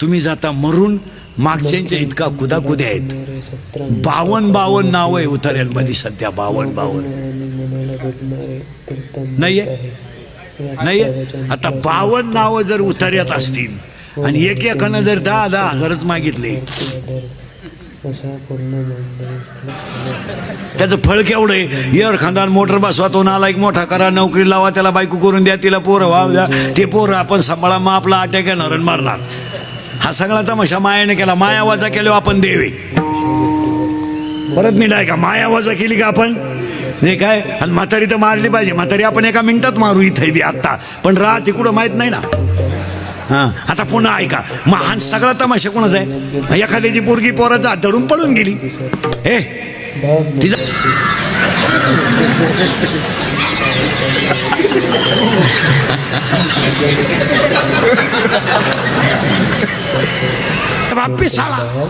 तुम्ही जाता मरून मागच्यांच्या इतका कुदाकुदे आहेत. बावन बावन नाव आहे उतार्यांमध्ये सध्या बावन बावन. नाहीये? नाहीये? आता बावन नावं जर उतार्यात असतील आणि एक एकानं जर दहा दहा हजारच मागितले त्याचं फळ केवढं आहे? यर खानदान मोटर बसवा तो नाला एक मोठा करा नोकरी लावा त्याला बायको करून द्या तिला पोरं व्हाव द्या. ते पोरं आपण सांभाळा मग आपला अटॅक येणार मारणार. हा सगळा तमाशा मायाने केला. माया वजा केल्यावर आपण देवे. परत मी का? माया वाजा केली का आपण? हे काय? आणि म्हातारी तर मारली पाहिजे. म्हातारी आपण एका मिनिटात मारू इथे बी आत्ता. पण राह तिकडं माहीत नाही ना. हा आता पुन्हा ऐका. मग हा सगळा तमाशा कोणाचा आहे? एखाद्याची पोरगी पोराचा धरून पळून गेली. हे वापिस आला.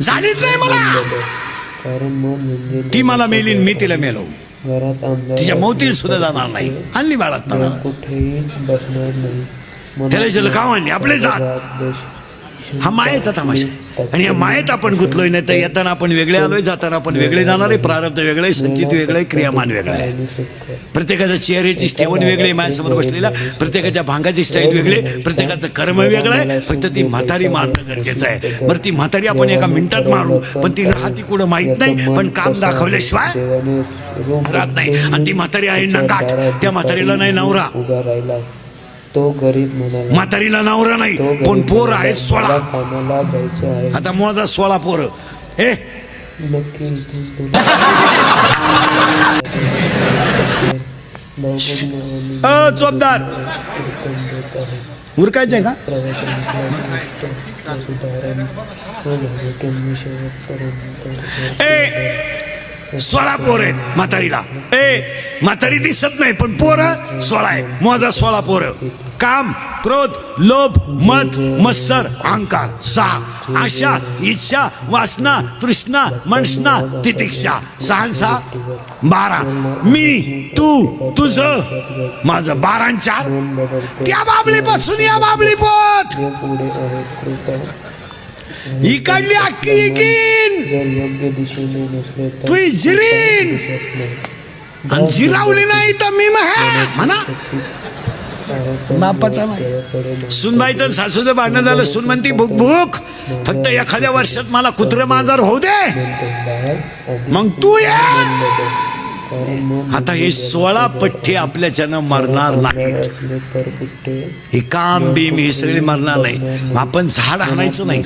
झालीच नाही मला. कारण मन ती मला मेलीन मी तिला मेलो तिच्या मौतील सुद्धा जाणार नाही. आणली बाळात मला. त्याला का म्हणली आपले जात हा मायेचा तमाशा आहे. आणि या मायेत आपण गुंतलोय नाही तर येताना आपण वेगळे आलोय जाताना आपण वेगळे जाणार आहे प्रारब्ध वेगळं आहे संचित वेगळं आहे क्रियामान वेगळं आहे. प्रत्येकाच्या चेहऱ्याची स्टेवन वेगळी आहे माझ्यासमोर बसलेला प्रत्येकाच्या भांगाची स्टाईल वेगळी आहे, प्रत्येकाचं कर्म वेगळं आहे फक्त ती म्हातारी मारणं गरजेचं आहे. बरं ती म्हातारी आपण एका मिनिटात मारू पण ती राहती कुठं माहीत नाही पण काम दाखवल्याशिवाय राहत नाही. आणि ती म्हातारी आहे ना गाठ त्या म्हातारीला नाही नवरा. तो गरीब म्हणाला म्हातारीला नवरा नाही पण पोर आहे सोळा. मला कामाला जायचं आहे आता मोजा सोळा पोरं. हे. नक्की चोपदार उरकायचंय का? शेवटपर्यंत ए सोळा पोर आहेत म्हातारीला. ए म्हातारी दिसत नाही पण पोर सोळा आहे मोजा सोळा पोर. काम क्रोध लोभ मत मत्सर अहंकार सहा आशा इच्छा वासना तृष्णा मनसना तितिक्षा. सहा सहा बारा. मी तू तुझ माझं बारांच्या त्या बाबली पासून या बाबली इकडली अक्की इकीन जर तू जिरीन. आणि जिरावली नाही तर मी महे म्हणा. बापाचा नाही. देवाकडे सुनबाईचं सासूचं भांडण झालं सुन म्हणती भूक भूक. फक्त एखाद्या वर्षात मला कुत्र मांजर होऊ दे. मग तू ये. आता हे सोळा पठ्ठे आपल्याच्यानं मरणार नाहीत. हे काम बीम हे सगळे मरणार नाही. आपण झाड आणायचं नाही.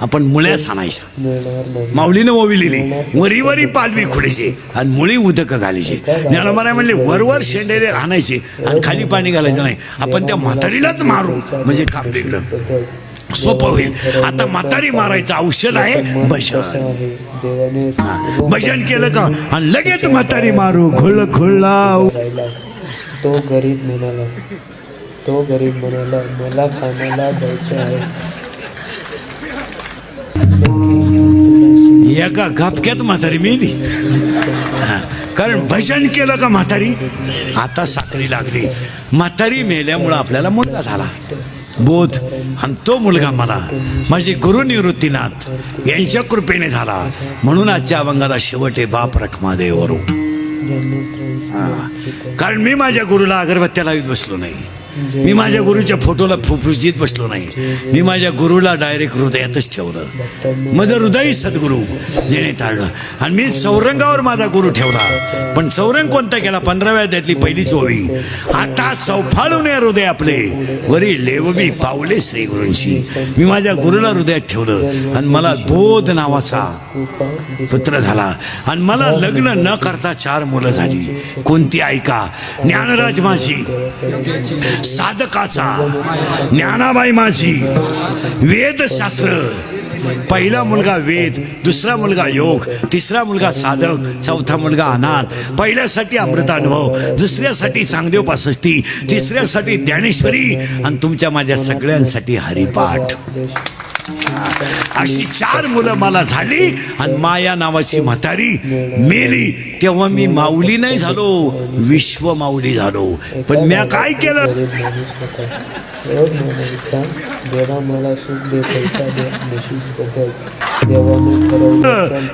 आपण मुळ्याच आणायच्या माऊलीनं ओविलेली वरी वरी पालवी खुडायची आणि मुळी उदक घालायची. ज्ञानोबाराय म्हणले वरवर शेंडेले आणायचे आणि खाली पाणी घालायचं नाही. आपण त्या म्हातारीलाच मारू. म्हणजे काम बदल सोपं होईल. आता म्हातारी मारायचं औषध आहे भजन. भजन केलं का? आणि लगेच म्हातारी मारू. खुळ खुळला तो गरीब म्हणाला तो गरीब म्हणाला मला खाण्याला जायचं आहे. एका गपक्यात म्हातारी मेली. हा, कारण भजन केलं का म्हातारी? आता साखळी लागली. म्हातारी मेल्यामुळं आपल्याला मुलगा झाला. बोध आणि तो मुलगा मला माझे गुरु निवृत्तीनाथ यांच्या कृपेने झाला. म्हणून आजच्या अभंगाला शेवट आहे बाप रखमा कारण मी माझ्या गुरुला अगरबत्त्या लावीत बसलो नाही. मी माझ्या गुरुच्या फोटोला फुफुसीत बसलो नाही. मी माझ्या गुरुला डायरेक्ट हृदयातच ठेवलं. माझं हृदय सद्गुरू जेणे ताळलं. आणि मी चौरंगावर माझा गुरु ठेवला. पण चौरंग कोणता केला? पंधराव्या त्यातली पहिलीच ओवी आता चौफाळून ये हृदय आपले. वरी लेवबी पावले श्री गुरूंशी. मी माझ्या गुरुला हृदयात ठेवलं. आणि मला बोध नावाचा पुत्र झाला. आणि मला लग्न न करता चार मुलं झाली. कोणती ऐका? ज्ञानराज माझी. साधकाचा. ज्ञानाबाई माझी. वेदशास्त्र. पहिला मुलगा वेद दुसरा मुलगा योग तिसरा मुलगा साधक चौथा मुलगा अनाथ. पहिल्यासाठी अमृतानुभव दुसऱ्यासाठी चांगदेव पासष्टी तिसऱ्यासाठी ज्ञानेश्वरी आणि तुमच्या माझ्या सगळ्यांसाठी हरिपाठ. अशी चार मुलं मला झाली आणि माया नावाची म्हातारी मेली. तेव्हा मी माऊली नाही झालो विश्व माऊली झालो. पण म्या काय केलं?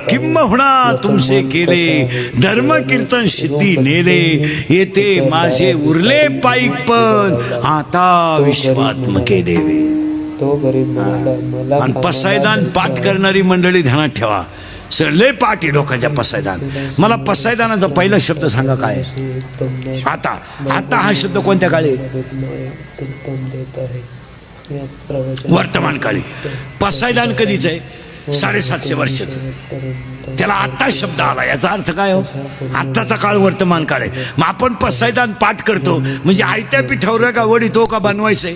किंबहुना तुमचे केले धर्म कीर्तन सिद्धी नेले. येते माझे उरले पाईक पण आता विश्वात्मके देवे. तो गरीब आणि पसायदान पाठ. करणारी मंडळी ध्यानात ठेवा. सर लय पाठ आहे लोकांच्या पसायदान. मला पसायदानाचा पहिला शब्द सांगा काय. आता. आता हा शब्द कोणत्या काळी? वर्तमान काळी. पसायदान कधीच आहे? साडेसातशे वर्षाचं. त्याला आता शब्द आला. याचा अर्थ काय हो? आत्ताचा काळ वर्तमान काळ आहे. मग आपण पसायदान पाठ करतो. म्हणजे आयत्या पिठावर का वडी तो का बनवायचंय?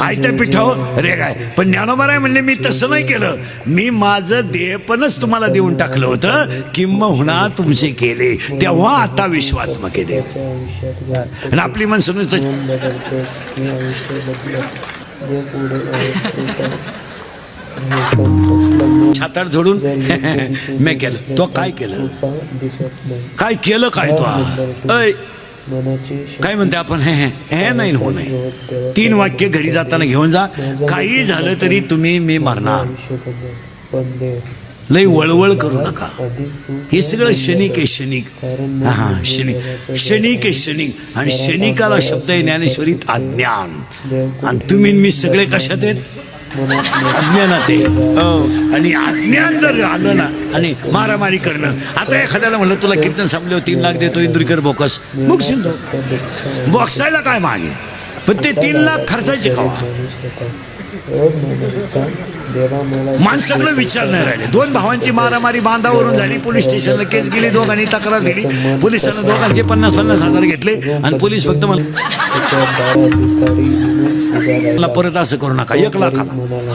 आयत्या पिठावर? रे काय? पण ज्ञानोबा म्हणले मी तसं नाही केलं. मी माझं देहपणच तुम्हाला देऊन टाकलं होतं किंबहुना तुमचे केले. तेव्हा आता विश्वात्मके देव आणि आपली माणसं मन बदलते हे छाताड झोडून मी केलं. तो काय केलं? काय केलं काय तो? अय काय म्हणते आपण? हे हे नाही हो नाही. तीन वाक्य घरी जाताना घेऊन जा. काही झालं तरी तुम्ही मी मारणार. लई वळवळ करू नका. हे सगळं क्षणिक आहे क्षणिक हा क्षणिक क्षणिक आहे. क्षणिक आणि क्षणिकाला शब्द आहे ज्ञानेश्वरीत अज्ञान. आणि तुम्ही मी सगळे कशात आहेत? अज्ञानात आहे हो. आणि अज्ञान जर आलं ना आणि मारामारी करणं. आता एखाद्याला म्हणलं तुला कीर्तन संपले हो, तीन लाख देतो इंदुरीकर बोकस. बुकशील बॉक्सायला काय मागे? पण ते तीन लाख खर्चायचे कवा? माणसाकडे विचार नाही राहिले. दोन भावांची मारामारी बांधावरून झाली पोलीस स्टेशनला केस गेली दोघांनी तक्रार दिली. पोलिसांना दोघांचे पन्नास पन्नास हजार घेतले. आणि पोलीस फक्त मला मला परत असं करू नका. एक लाखाला. म्हणाला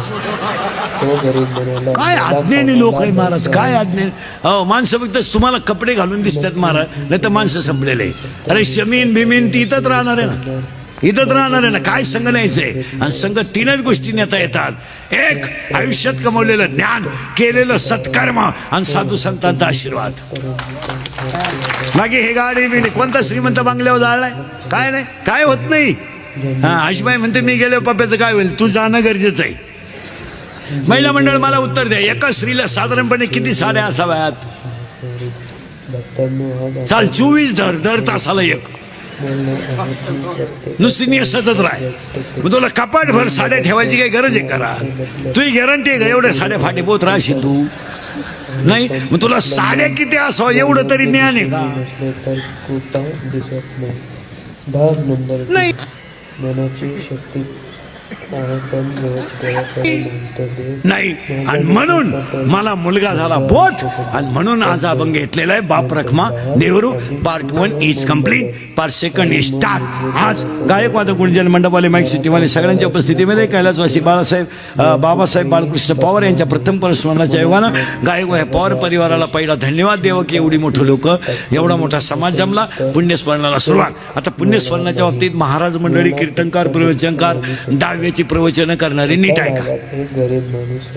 तो गरीब म्हणाला काय आज्ञेने लोक आहे महाराज? काय आज्ञे? अहो माणसं फक्त तुम्हाला कपडे घालून दिसतात महाराज. नाही तर माणसं संपलेले. अरे शमीन बिमीन ती इथंच राहणार आहे ना? इथंच राहणार आहे ना? काय संघ न्यायचंय? आणि संघ तीनच गोष्टी नेता येतात. एक आयुष्यात कमवलेलं ज्ञान केलेलं सत्कर्म आणि साधू संतांचा आशीर्वाद. बाकी हे गाडी बिडी कोणता श्रीमंत बांगल्यावर जाळलाय? काय नाही? काय होत नाही? हा आशिबाई म्हणते मी गेलो पप्प्याचं काय होईल? तू जाणं गरजेचं आहे. महिला मंडळ मला उत्तर द्या. एका स्त्रीला साधारणपणे किती साड्या असाव्यात? चाल चोवीस दर दर तासाला एक. बोलणं आहे ती नुसती राह मग तुला कपाट भर साड्या ठेवायची काही गरज आहे करा तुझी गॅरंटी आहे का एवढ्या साड्या फाटे पोत राहशील तू? नाही? मग तुला साड्या किती असावं? एवढं तरी ज्ञान आहे. का नाही. नाही आणि म्हणून मला मुलगा झाला बोध आणि म्हणून आज अभंग घेतलेला आहे. बाप रखमा देवरू part one is complete part second is start आज गायकवाद गुंजन मंडपवाले माईक सिटीवाले सगळ्यांच्या उपस्थितीमध्ये कैलासवासी बाळासाहेब बाबासाहेब बाळकृष्ण पवार यांच्या प्रथम परस्मरणाच्या योगानं गायक पवार परिवाराला पहिला धन्यवाद देव की एवढी मोठी लोक एवढा मोठा समाज जमला पुण्यस्मरणाला सुरुवात. आता पुण्यस्मरणाच्या बाबतीत महाराज मंडळी कीर्तनकार प्रवचनकार दहाव्याचे प्रवचनं करणारी नीट ऐका.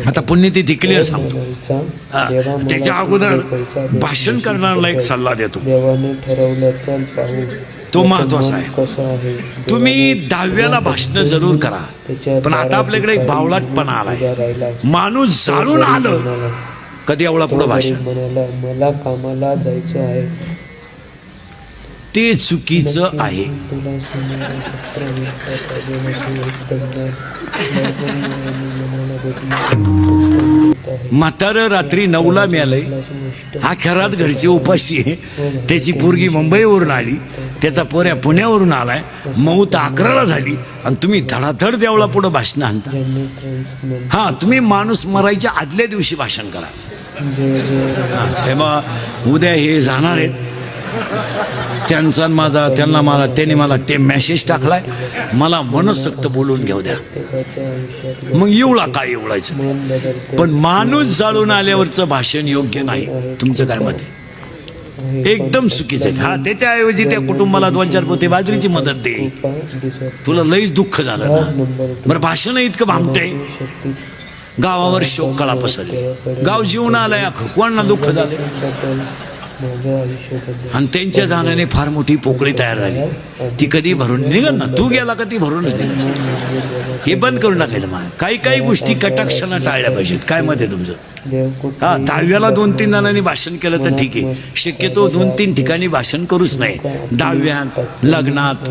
आता पुण्यतिथी क्लिअर सांगतो. त्याच्या अगोदर भाषण करणाऱ्याला एक. सल्ला देतो. तो महत्त्वाचा आहे. तुम्ही दहाव्याला भाषण जरूर करा. पण आता आपल्याकडे एक दारात भावलाटपणा आलाय. माणूस जाणून आलं. कधी एवढा पुढं भाषण? म्हणाला मला कामाला जायचं आहे. ते चुकीचं आहे. म्हातार म्हातारं रात्री नऊला मिळालंय. हा खरात घरची उपाशी आहे. त्याची पोरगी मुंबईवरून आली. त्याचा पोऱ्या पुण्यावरून आलाय. मऊत अकराला झाली. आणि तुम्ही धडाधड देवळा पुढं भाषण आणता. हा तुम्ही माणूस मरायच्या आदल्या दिवशी भाषण करा. तेव्हा उद्या हे जाणार आहेत. त्यांचा आणि माझा त्यांना मला त्यांनी मला ते मेसेज टाकलाय. मला मनसक्त बोलून घेऊ द्या. मग येवळा काय एवढायचं? पण माणूस जाळून आल्यावरचं भाषण योग्य नाही. तुमचं काय मत आहे? एकदम चुकीचं आहे. हा त्याच्याऐवजी त्या कुटुंबाला दोन चार पोते बाजरीची मदत दे. तुला लईच दुःख झालं ना. बरं भाषण इतकं भामटंय. गावावर शोक कळा पसरले. गाव जीवन आलाय अख कोणाला दुःख झालं. आणि त्यांच्या जाण्याने फार मोठी पोकळी तयार झाली. ती कधी भरून निघत ना. तू गेला का ती भरूनच निघत हे बंद करून टाकायला मला काही काही गोष्टी कटाक्षानं टाळल्या पाहिजेत. काय मत आहे तुमचं? हा दहाव्याला दोन तीन जणांनी भाषण केलं तर ठीक आहे. शक्यतो दोन तीन ठिकाणी भाषण करूच नाही. दहाव्यात लग्नात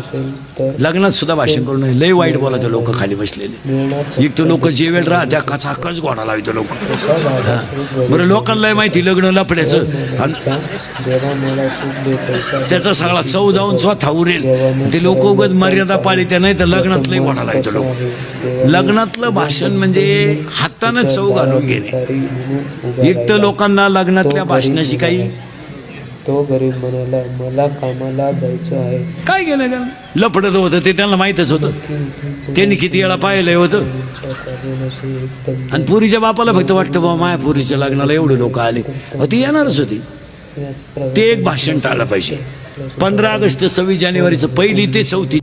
लग्नात सुद्धा भाषण करू नये. लय वाईट बोलायचं लोक खाली बसलेले. एक तर लोक जेवेल राहा त्या कचाकच गोडा लावतो लोक. बरं लोकांना माहिती लग्न देतो त्याचा सगळा चव जाऊन स्वतः उरेल. ते लोक उगत मर्यादा पाळी त्या नाही तर लग्नातलंही गोडा लावतो लोक. लग्नातलं भाषण म्हणजे हातानं चव घालून घेणे. एक तर लोकांना लग्नातल्या भाषणाशी काही तो गरीब म्हणाला मला कामाला जायचं आहे. काय गेलं त्यानं लफडत होतं ते त्यांना माहीतच होतं. त्यांनी किती वेळा पाहिलंय होतं. आणि पुरीच्या बापाला फक्त वाटतं बाबा माया पुरीच्या लग्नाला एवढे लोक आले. ती येणारच होती. ते एक भाषण टाळलं पाहिजे. पंधरा ऑगस्ट सव्वीस जानेवारीचं पहिली ते चौथी.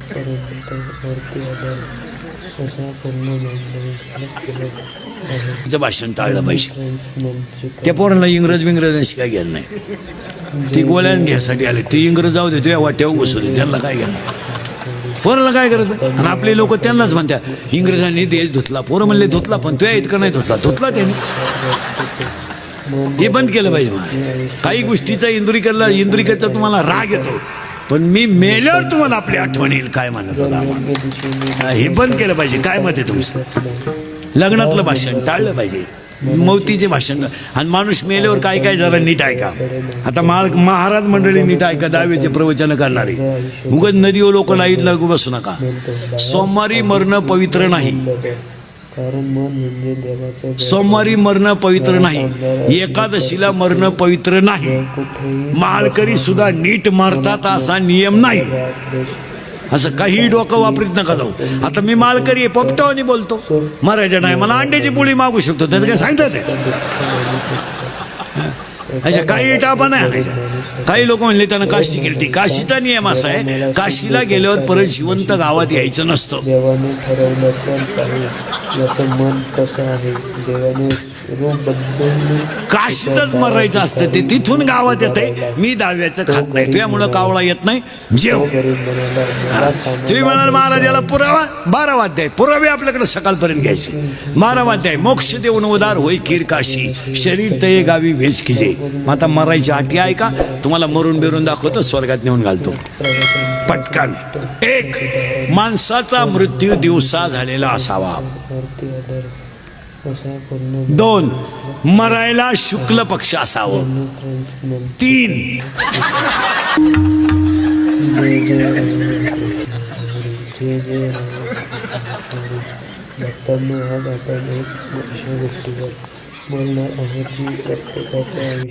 तिचं भाषण टाळलं पाहिजे. त्या पोरांना इंग्रज विंग्रज शिकाय घ्यायला नाही. ती गोळ्यान घ्यायसाठी आले. ती इंग्रज जाऊ दे तुझ्या वाट्यावर घुसवले. त्यांना काय घ्या पोराला काय करत आणि आपले लोक त्यांनाच म्हणत्या इंग्रजांनी देश धुतला. पोरं म्हणले धुतला पण तुझ्या इतकं नाही धुतला धुतला त्याने. हे बंद केलं पाहिजे मला. काही गोष्टीचा इंदुरीकरला इंदुरीकरचा तुम्हाला राग येतो. पण मी मेल्यावर तुम्हाला आपली आठवण येईल काय म्हणत होता हे बंद केलं पाहिजे. काय मत आहे तुमचं? लग्नातलं भाषण टाळलं पाहिजे. मौतीचे भाषण. आणि माणूस मेल्यावर काय काय जरा नीट ऐका. आता माळ महाराज मंडळी नीट ऐका दहावीचे प्रवचन करणारे. उगत नदीवर लोक लाईत लागू बसू नका. सोमवारी मरणं पवित्र नाही. सोमवारी मरणं पवित्र नाही. एकादशीला मरणं पवित्र नाही. माळकरी सुद्धा नीट मारतात असा नियम नाही. असं काही डोकं वापरीत नका जाऊ. आता मी मालकरी आहे पोपटावानी बोलतो. महाराजा नाही मला अंड्याची पोळी मागू शकतो त्याचं काय सांगतात ते अशा काही टापा नाही काही लोक म्हणले त्यानं काशी केली ती काशीचा नियम असा आहे काशीला गेल्यावर परत जिवंत गावात यायचं नसतं. काशीतच मरायचं असतं ते तिथून गावात येते मी दहाव्याचं खात नाही तुझ्यामुळं कावळा येत नाही. जेव. तुम्ही म्हणाल महाराजाला पुरावा बारा वाद्य आहे पुरावे आपल्याकडे सकाळपर्यंत घ्यायचे. बारा वाद्य आहे मोक्ष देऊन उदार होई कीर काशी. शरीर तये गावी भेस किजे आता मरायची आटी आहे का? तुम्हाला मरून बिरून दाखवतो स्वर्गात नेऊन घालतो. पटकन. एक माणसाचा मृत्यू दिवसा झालेला असावा. दोन मरायला शुक्ल पक्ष असावं तीन जय जय अशा गोष्टीवर बोलणार आहे की प्रत्येकाच्या